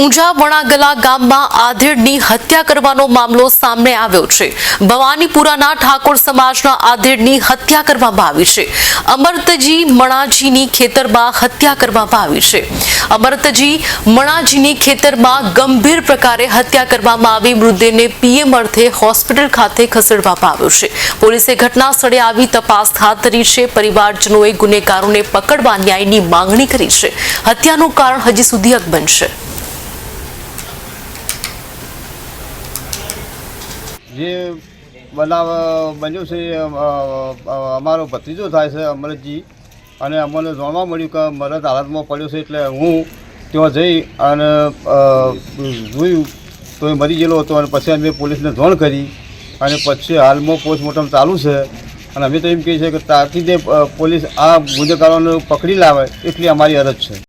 ઊંઝા વણાગલા ગામમાં આધેડની હત્યા કરવાનો મામલો સામે આવ્યો છે. ભવાનીપુરાના ઠાકોર સમાજના આધેડની હત્યા કરવામાં આવી છે. અમરતજી મણાજીની ખેતરમાં હત્યા કરવામાં આવી છે. અમરતજી મણાજીની ખેતરમાં ગંભીર પ્રકારે હત્યા કરવામાં આવી. મૃતદેહને પીએમ અર્થે હોસ્પિટલ ખાતે ખસેડવામાં આવ્યો છે. પોલીસે ઘટના સ્થળે આવી તપાસ હાથ ધરી છે. પરિવારજનોએ ગુનેગારોને પકડવા ન્યાયની માંગણી કરી છે. હત્યાનું કારણ હજી સુધી અકબંધ છે જે બનાવ, બન્યો છે અમારો ભત્રીજો થાય છે, અમરતજી. અને અમને જાણવા મળ્યું કે મરદ હાલતમાં પડ્યો છે એટલે હું ત્યાં જઈ અને જોયું. તો એ મરી ગયેલો હતો અને પછી અમે પોલીસને જાણ કરી. અને પછી હાલમાં પોસ્ટમોર્ટમ ચાલુ છે. અને અમે તો એમ કહીએ છીએ કે તાકીદે પોલીસ આ ગુનેગારોને પકડી લાવે એટલી અમારી અરજ છે.